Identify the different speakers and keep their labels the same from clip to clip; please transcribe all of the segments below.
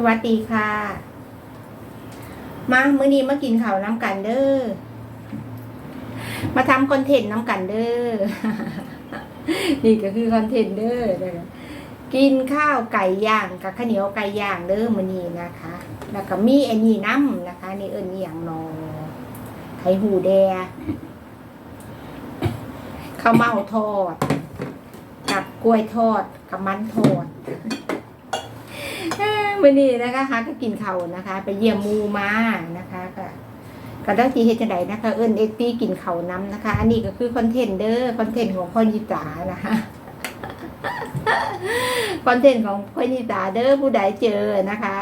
Speaker 1: สวัสดีค่ะ มามื้อนี้มากินข้าวน้ำกันเด้อ มาทำคอนเทนต์น้ำกันเด้อ นี่ก็คือคอนเทนต์เด้อกินข้าวไก่ย่างกับข้าวเหนียวไก่ย่างเด้อมื้อนี้นะคะ แล้วก็มีไอ้นี่น้ำนะคะ นี่เอิ้นนี่อย่างนอไข่หูแดข้าวเมาทอด กับกล้วยทอดกับมันทอด มื่อนี้นะคะหาก็กินเขานะคะ ไปเยี่ยมมูมานะคะก็ก็ได้ทีเฮจังไดนะคะ เอิ้นเอ็กตี้กินเขาน้ำนะคะ อันนี้ก็คือคอนเทนเด้อคอนเทนต์ของพ่อยิตานะคะคอนเทนต์ของพ่อยิตาเด้อผู้ใดเจอนะคะ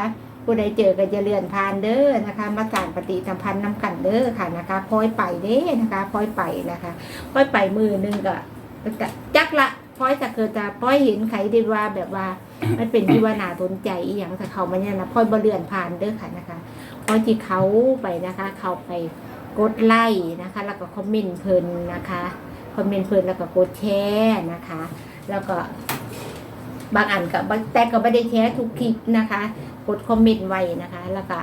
Speaker 1: ผู้ใดเจอก็จะเลื่อนผ่านเด้อนะคะ มาสางปฏิสัมพันธ์น้ำกันเด้อค่ะนะคะพลอยไปเด้นะคะพลอยไปนะคะพลอยไปมือหนึงก็จักละ พลอยจะเกิดจะพลอยเห็นใครได้ว่าแบบว่า มันเป็นที่ว่านาสนใจอีหยังแต่เขามันเนี่ยนะพ่อยบเรือนผ่านเด้อค่ะนะคะพ่อยที่เขาไปนะคะ เขาไปกดไลค์นะคะ แล้วก็คอมเมนต์เพลินนะคะคอมเมนต์เพลินแล้วก็กดแชร์นะคะ แล้วก็บางอันก็บางแต่ก็ไม่ได้แชร์ทุกคลิปนะคะ กดคอมเมนต์ไว้นะคะ แล้วก็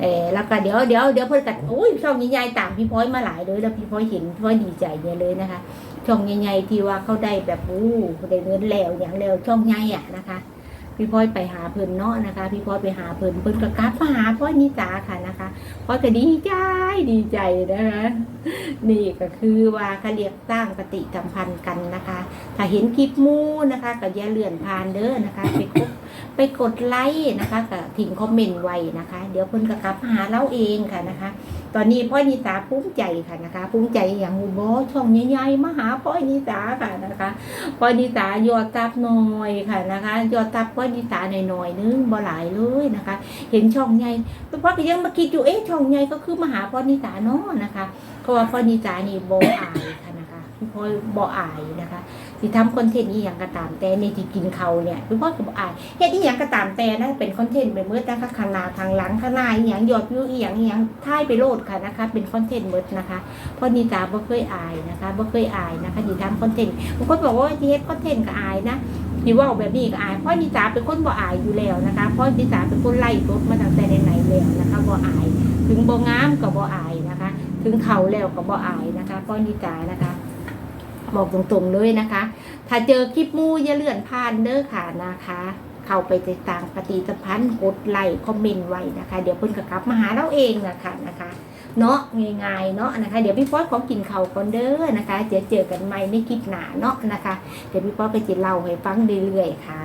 Speaker 1: เออแล้วก็เดี๋ยวเดี๋ยวเดี๋ยวเพิ่นกัดโอ้ยช่องใหญ่ๆตามพี่พ้อยมาหลายเลยแล้วพี่พ้อยเห็นพี่พ้อยดีใจเนี่ยเลยนะคะ ช่องใหญ่ๆที่ว่าเขาได้แบบอู้ได้เงินแล้วอย่างแล้วช่องใหญ่อะนะคะ พี่พ้อยไปหาเพิ่นเนาะนะคะ พี่พ้อยไปหาเพิ่นเพิ่นก็กลับมาหาพ่อนิจาค่ะนะคะพ่อยก็ดีใจดีใจนะคะนี่ก็คือว่าเขาเรียกสร้างปฏิสัมพันธ์กันนะคะ ถ้าเห็นคลิปมูนะคะ ก็อย่าเลื่อนผ่านเด้อนะคะไปก ไปกดไลค์นะคะก็ทิ้งคอมเมนต์ไว้นะคะ เดี๋ยวเพิ่นก็กลับหาเราเองค่ะนะคะ ตอนนี้พ่อนิสาภูมิใจค่ะนะคะภูมิใจอย่างหูบอช่องใหญ่ๆมาหาพ่อนิสาค่ะนะคะพ่อนิสายอดตับหน่อยค่ะนะคะยอดตับพ่อนิสาหน่อยๆนึงบ่หลายเลยนะคะ เห็นช่องใหญ่พ่อก็ยังมาคิดอยู่เอ๊ะช่องใหญ่ก็คือมาหาพ่อนิสาเนาะนะคะเพราะว่าพ่อนิสานี่บ่อายค่ะนะ บ่อายนะคะที่ทำคอนเทนต์อีหยังก็ตามแต่ในที่กินเขาเนี่ยพี่พ่อก็บ่อายเฮ็ดอีหยังก็ตามแต่นะเป็นคอนเทนต์ไปเมื่อนะคะข้างหน้าข้างหลังข้างหน้าอีหยังยอดวิวอีหยังอีหยังท่ายไปโลดค่ะนะคะ เป็นคอนเทนต์เบิดนะคะเพราะนิสาบ่เคยอายนะคะบ่เคยอายนะคะที่ทำคอนเทนต์บางคนบอกว่าที่เฮ็ดคอนเทนต์ก็อายนะที่ว่าแบบนี้ก็อายเพราะนิสาเป็นคนบ่อายอยู่แล้วนะคะเพราะนิสาเป็นคนไล่รถมาตั้งแต่ไหนๆแล้วนะคะบ่อาย ถึงบ่งามก็บ่อายนะคะ ถึงเขาแล้วก็บ่อายนะคะเพราะนิสานะคะ บอกตรงๆเลยนะคะ ถ้าเจอคลิปมูอย่าเลื่อนผ่านเด้อค่ะนะคะ เข้าไปติดตามปฏิสัมพันธ์กดไลค์คอมเมนต์ไว้นะคะ เดี๋ยวเพิ่นก็กลับมาหาเราเองนะคะนะคะเนาะง่ายๆเนาะนะคะ เดี๋ยวพี่ป๊อตขอกินข้าวก่อนเด้อนะคะเดี๋ยวเจอกันใหม่ในคลิปหน้าเนาะนะคะ เดี๋ยวพี่ป๊อตไปจิเล่าให้ฟังเรื่อยๆค่ะ